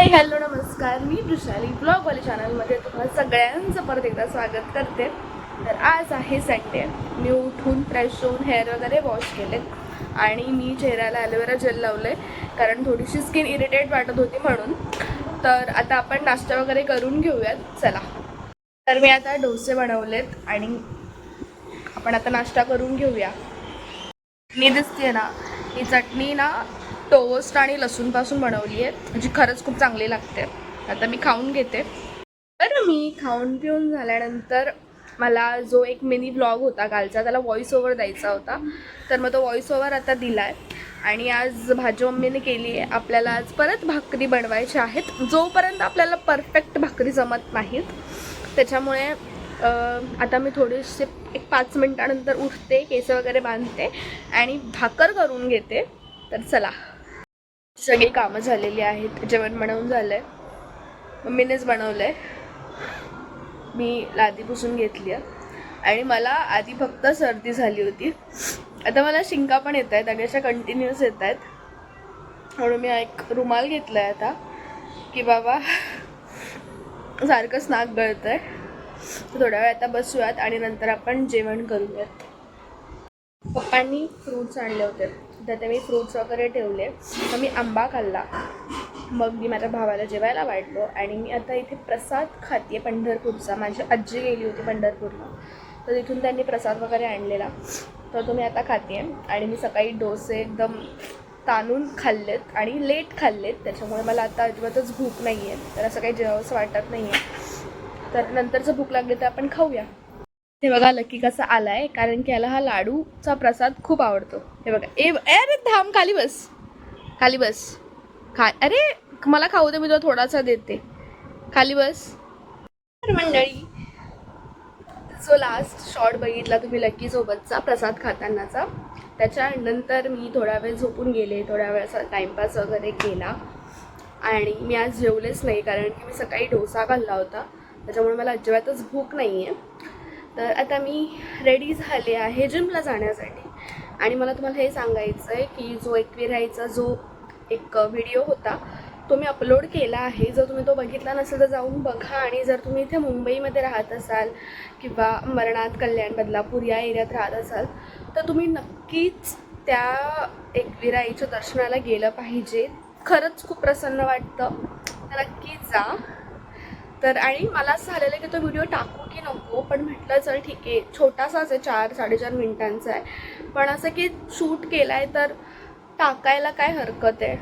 Hello नमस्कार. मी वृषाली. ब्लॉगवाली चॅनलमध्ये तुम्हाला सगळ्यांचं परत एकदा स्वागत करते. तर आज आहे संडे मी उठून फ्रेश होऊन हेअर वगैरे वॉश केलेत. आणि मी चेहऱ्याला ॲलोवेरा जेल लावलं आहे कारण थोडीशी स्किन इरिटेट वाटत होती म्हणून. तर आता आपण नाश्ता वगैरे करून घेऊयात. चला. तर मी आता डोसे बनवलेत आणि आपण आता नाश्ता करून घेऊया. मी दिसते ना ही चटणी ना टोस्ट आणि लसूणपासून बनवली आहे. जी खरंच खूप चांगली लागते. आता मी खाऊन घेते. तर मी खाऊन पिऊन झाल्यानंतर मला जो एक मिनी ब्लॉग होता कालचा त्याला व्हॉइस ओव्हर द्यायचा होता. तर मग तो व्हॉइस ओव्हर आता दिला आहे आणि आज भाजी मम्मीने केली आहे. आपल्याला आज परत भाकरी बनवायच्या आहेत. जोपर्यंत आपल्याला परफेक्ट भाकरी जमत नाहीत त्याच्यामुळे आता मी थोडेसे एक पाच मिनटानंतर उठते केस वगैरे बांधते आणि भाकर करून घेते. तर चला. सगळी कामं झालेली आहेत. जेवण बनवून झालं आहे मम्मीनेच बनवलं आहे मी लादी पुसून घेतली आहे आणि मला आधी फक्त सर्दी झाली होती. आता मला शिंका पण येत आहेत. आणि अशा कंटिन्युअस येत आहेत. म्हणून मी एक रुमाल घेतला आहे आता. की बाबा सारखंच नाक गळतं आहे थोड्या वेळ आता बसूयात आणि नंतर आपण जेवण करूयात. पप्पांनी फ्रूट्स आणले होते. तर ते मी फ्रूट्स वगैरे ठेवले. तर मी आंबा खाल्ला. मग मी माझ्या भावाला जेवायला वाढलो आणि मी आता इथे प्रसाद खाते पंढरपूरचा. माझी आजी गेली होती पंढरपूरला. तर तिथून त्यांनी प्रसाद वगैरे आणलेला. तर तो मी आता खाते. आणि मी सकाळी डोसे एकदम ताणून खाल्लेत आणि लेट खाल्लेत. त्याच्यामुळे मला आता अजिबातच भूक नाही आहे तर असं काही जेवावंसं वाटत नाही आहे तर नंतरचं भूक लागली तर आपण खाऊया. हे बघा लकी कसा आलाय कारण की याला हा लाडूचा प्रसाद खूप आवडतो. हे बघा ए अरे थांब खाली बस. खाली बस. खा अरे मला खाऊ दे मी तुला थोडासा देते. खाली बस. मंडळी जो लास्ट शॉट बघितला तुम्ही लकी सोबतचा प्रसाद खातानाचा त्याच्यानंतर मी थोडा वेळ झोपून गेले थोड्या वेळ असा टाईमपास वगैरे केला. आणि मी आज जेवलेच नाही कारण की मी सकाळी डोसा खाल्ला होता. त्याच्यामुळे मला अजिबातच भूक नाही आहे तर आता मी रेडी झाले आहे जिमला जाण्यासाठी. आणि मला तुम्हाला हे सांगायचं आहे की जो एकविरायचा जो एक व्हिडिओ होता तो मी अपलोड केला आहे. जर तुम्ही तो बघितला नसेल तर जाऊन बघा. आणि जर तुम्ही इथे मुंबईमध्ये राहत असाल किंवा मरणात कल्याण बदलापूर या एरियात राहत असाल तर तुम्ही नक्कीच त्या एकविराईच्या दर्शनाला गेलं पाहिजे. खरंच खूप प्रसन्न वाटतं. तर नक्कीच जा. तर आणि मला असं झालेलं आहे की तो व्हिडिओ टाकू की नको पण म्हटलं चल ठीक आहे. छोटासाच आहे चार साडेचार मिनिटांचा आहे. पण असं की शूट केला आहे तर टाकायला काय हरकत आहे?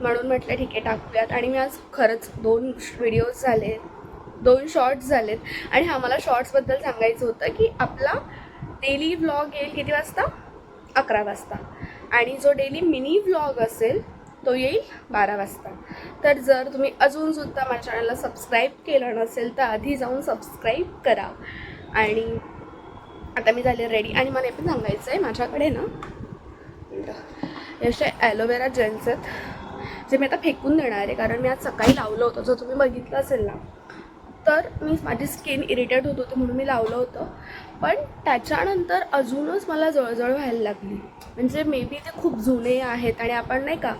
म्हणून म्हटलं ठीक आहे टाकूयात. आणि मी आज खरंच दोन व्हिडिओज झाले दोन शॉर्ट्स झालेत. आणि हा मला शॉर्ट्सबद्दल सांगायचं होतं की आपला डेली व्लॉग येईल किती वाजता? अकरा वाजता. आणि जो डेली मिनी व्लॉग असेल तो येईल बारा वाजता. तर जर तुम्ही अजूनसुद्धा माझ्या चॅनलला सबस्क्राईब केलं नसेल तर आधी जाऊन सबस्क्राईब करा. आणि आता मी झाले रेडी आणि मला हे पण सांगायचं आहे माझ्याकडे ना असे ॲलोवेरा जेल्स आहेत जे मी आता फेकून देणार आहे. कारण मी आज सकाळी लावलं होतं. जर तुम्ही बघितलं असेल ना तर मी माझी स्किन इरिटेट होत होती म्हणून मी लावलं होतं. पण त्याच्यानंतर अजूनच मला जळजळ व्हायला लागली. म्हणजे मे बी ते खूप जुने आहेत आणि आपण नाही का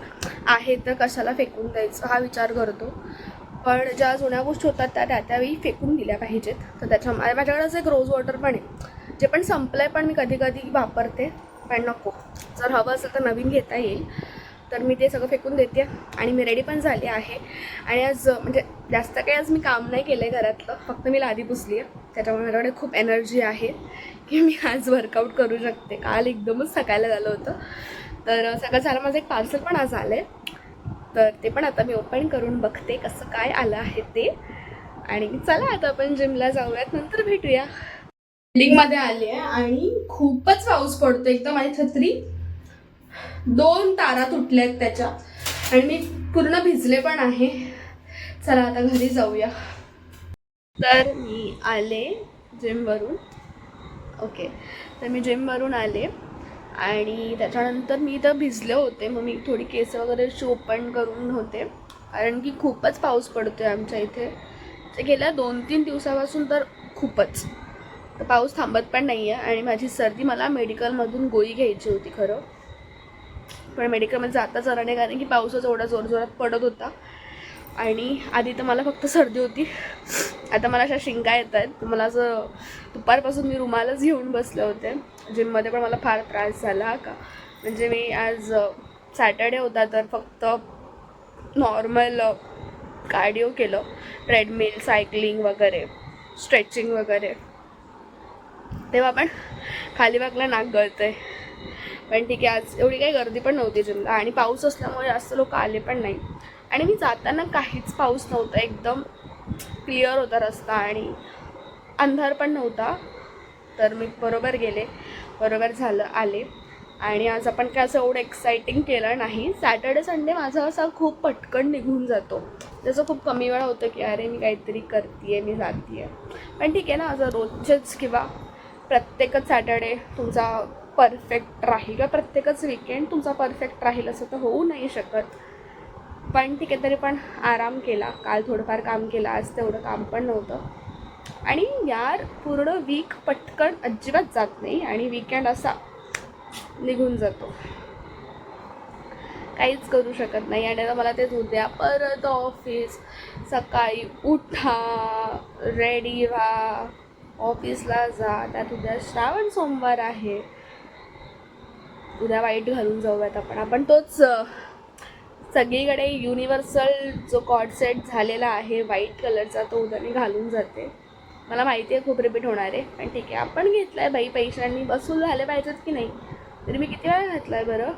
आहे तर कशाला फेकून द्यायचं हा विचार करतो. पण ज्या जुन्या गोष्टी होतात त्या त्या त्यावेळी फेकून दिल्या पाहिजेत. तर त्याच्या माझ्याकडे माझ्याकडेच एक रोज वॉटर पण आहे. जे पण संपलं आहे पण मी कधी कधी वापरते. पण नको. जर हवं असेल तर नवीन घेता येईल. तर मी ते सगळं फेकून देते. आणि मी रेडी पण झाले आहे. आणि आज म्हणजे जास्त काही आज मी काम नाही केलं आहे घरातलं. फक्त मी लादी पुसली आहे त्याच्यामुळे माझ्याकडे खूप एनर्जी आहे. की मी आज वर्कआउट करू शकते. काल एकदमच सकाळला झालं होतं. तर सगळं झालं. माझं एक पार्सल पण आज आलं आहे तर ते पण आता मी ओपन करून बघते कसं काय आलं आहे ते. आणि चला आता आपण जिमला जाऊयात. नंतर भेटूया. बिल्डिंगमध्ये आली आहे आणि खूपच पाऊस पडतो एकदम माझी छत्री. दोन तारा तुटल्या आहेत त्याच्या. आणि मी पूर्ण भिजले पण आहे. चला आता घरी जाऊया. तर मी आले जिमवरून ओके. तर मी जिमवरून आले आणि त्याच्यानंतर मी इथं भिजले होते. मग मी थोडी केस वगैरे ओपन करून होते. कारण की खूपच पाऊस पडतो आहे आमच्या इथे. ते गेल्या दोन तीन दिवसापासून तर खूपच. तर पाऊस थांबत पण नाही आहे आणि माझी सर्दी मला मेडिकलमधून गोळी घ्यायची होती खरं. पण मेडिकलमध्ये जाताच आलं नाही कारण की पाऊसच एवढा जोरजोरात पडत होता. आणि आधी तर मला फक्त सर्दी होती. आता मला अशा शिंका येत आहेत मला असं दुपारपासून मी रुमालच घेऊन बसले होते. जिममध्ये पण मला फार त्रास झाला का? म्हणजे मी आज सॅटर्डे होता तर फक्त नॉर्मल कार्डिओ केलं. ट्रेडमिल सायकलिंग वगैरे स्ट्रेचिंग वगैरे. तेव्हा पण खाली बागला नाक गळतंय. पण ठीक आहे आज एवढी काही गर्दी पण नव्हती जिमला. आणि पाऊस असल्यामुळे जास्त लोक आले पण नाही. आणि मी जाताना काहीच पाऊस नव्हता. एकदम क्लिअर होता रस्ता आणि अंधार पण नव्हता तर मी बरोबर गेले बरोबर झालं आले. आणि आज आपण काय असं एवढं एक्साइटिंग केलं नाही. सॅटर्डे संडे माझा असा खूप पटकन निघून जातो. त्याचं खूप कमी वेळा होतं की अरे मी काहीतरी करते मी जाते पण ठीक आहे ना असं रोजचेच किंवा प्रत्येकच सॅटर्डे तुमचा परफेक्ट राहील किंवा प्रत्येकच विकेंड तुमचा परफेक्ट राहील असं तर होऊ नाही शकत. पण ठीक आहे तरी पण आराम केला. काल थोडंफार काम केलं आज तेवढं काम पण नव्हतं. आणि यार पूर्ण वीक पटकन अजिबात जात नाही आणि वीकेंड असा निघून जातो. काहीच करू शकत नाही. आणि आता मला तेच उद्या परत ऑफिस सकाळी उठा रेडी व्हा. ऑफिसला जा. त्यात उद्या श्रावण सोमवार आहे. उद्या वाईट घालून जाऊयात आपण. आपण तोच सगळीकडे युनिव्हर्सल जो कॉड सेट झालेला आहे व्हाईट कलरचा तो उद्या मी घालून जाते. मला माहिती आहे खूप रिपीट होणार आहे पण ठीक आहे. आपण घेतला आहे बाई पैशांनी बसून झाले पाहिजेत की नाही? तरी मी किती वेळा घातला आहे बरं?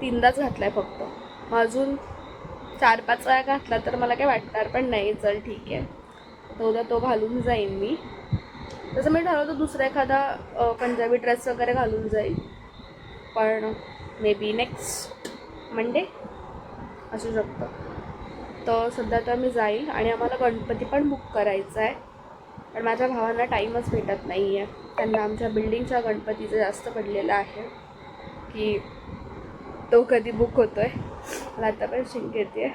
तीनदाच घातला आहे फक्त. मग अजून चार पाच वेळा घातला तर मला काय वाटणार पण नाही. चल ठीक आहे. तर उद्या तो घालून जाईन मी. तसं मी ठरवतो दुसरा एखादा पंजाबी ड्रेस वगैरे घालून जाईल. पण मे बी नेक्स्ट मंडे? असू शकतं. तर सध्या तर मी जाईल आणि आम्हाला गणपती पण बुक करायचा आहे. पण माझ्या भावांना टाईमच भेटत नाही आहे त्यांना आमच्या बिल्डिंगच्या गणपतीचं जास्त पडलेलं आहे. की तो कधी बुक होतो आहे मला आता पण शिंक येते.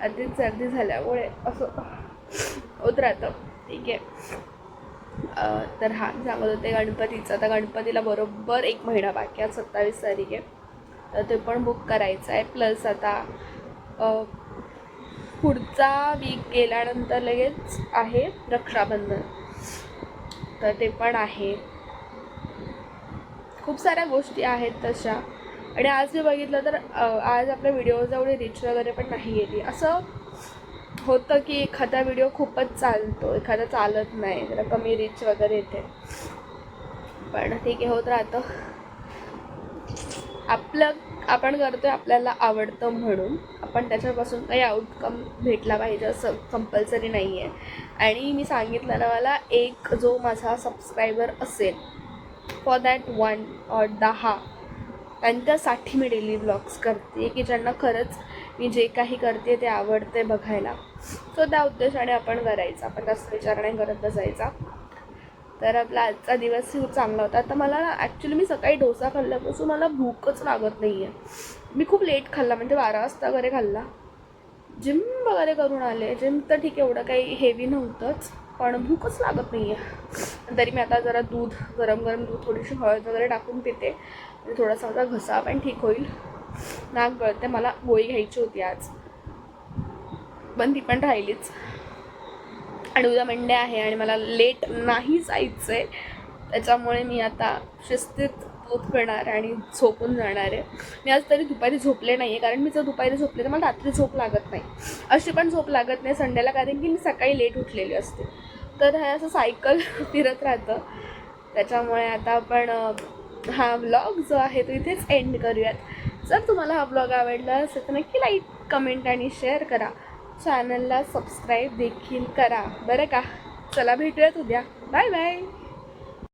आधीच सर्दी झाल्यामुळे असं होत राहतं. ठीक आहे. तर हा सांगत होते गणपतीचं. आता गणपतीला बरोबर एक महिना बाकी आहे सत्तावीस तारीख आहे. तर ते पण बुक करायचं आहे. प्लस आता पुढचा वीक गेल्यानंतर लगेच आहे रक्षाबंधन. तर ते पण आहे. खूप साऱ्या गोष्टी आहेत तशा. आणि आज मी बघितलं तर आज आपल्या व्हिडिओज एवढी रिच वगैरे पण नाही गेली. असं होतं की एखादा व्हिडिओ खूपच चालतो एखादा चालत नाही जरा कमी रीच वगैरे येते. पण ठीक आहे होत राहतं. आपलं आपण करतोय आपल्याला आवडतं म्हणून आपण त्याच्यापासून काही आउटकम भेटला पाहिजे असं कंपल्सरी नाही आहे आणि मी सांगितलं ना मला एक जो माझा सबस्क्रायबर असेल फॉर दॅट वन और दहा त्यांच्यासाठी मी डेली ब्लॉग्स करते की ज्यांना खरंच मी जे काही करते ते आवडते बघायला. सो त्या उद्देशाने आपण करायचं. आपण जास्त विचार नाही करत बसायचा. तर आपला आजचा दिवस खूप चांगला होता. तर मला ॲक्च्युली मी सकाळी डोसा खाल्ल्यापासून मला भूकच लागत नाही आहे मी खूप लेट खाल्ला. म्हणजे बारा वाजता वगैरे खाल्ला. जिम वगैरे करून आले. जिम तर ठीक एवढं काही हेवी नव्हतंच. पण भूकच लागत नाही आहे तरी मी आता जरा दूध गरम गरम दूध थोडीशी हळद वगैरे टाकून पिते. थोडासा माझा घसा पण ठीक होईल. नाक गळते मला गोळी घ्यायची होती आज. पण ती पण राहिलीच. आणि उद्या मंडे आहे आणि मला लेट नाही जायचं आहे त्याच्यामुळे मी आता शिस्तीत पोत करणार आणि झोपून जाणार आहे. मी आज तरी दुपारी झोपले नाही आहे कारण मी जर दुपारी झोपले तर मला रात्री झोप लागत नाही. अशी पण झोप लागत नाही संडेला कारण की मी सकाळी लेट उठलेली असते. तर हे असं सायकल फिरत राहतं. त्याच्यामुळे आता आपण हा व्लॉग जो आहे तो इथेच एंड करूयात. जर तुम्हाला हा ब्लॉग आवडला असेल तर नक्की लाईक कमेंट आणि शेअर करा. चॅनलला सबस्क्राईब देखील करा. बरं का? चला भेटूयात उद्या. Bye bye.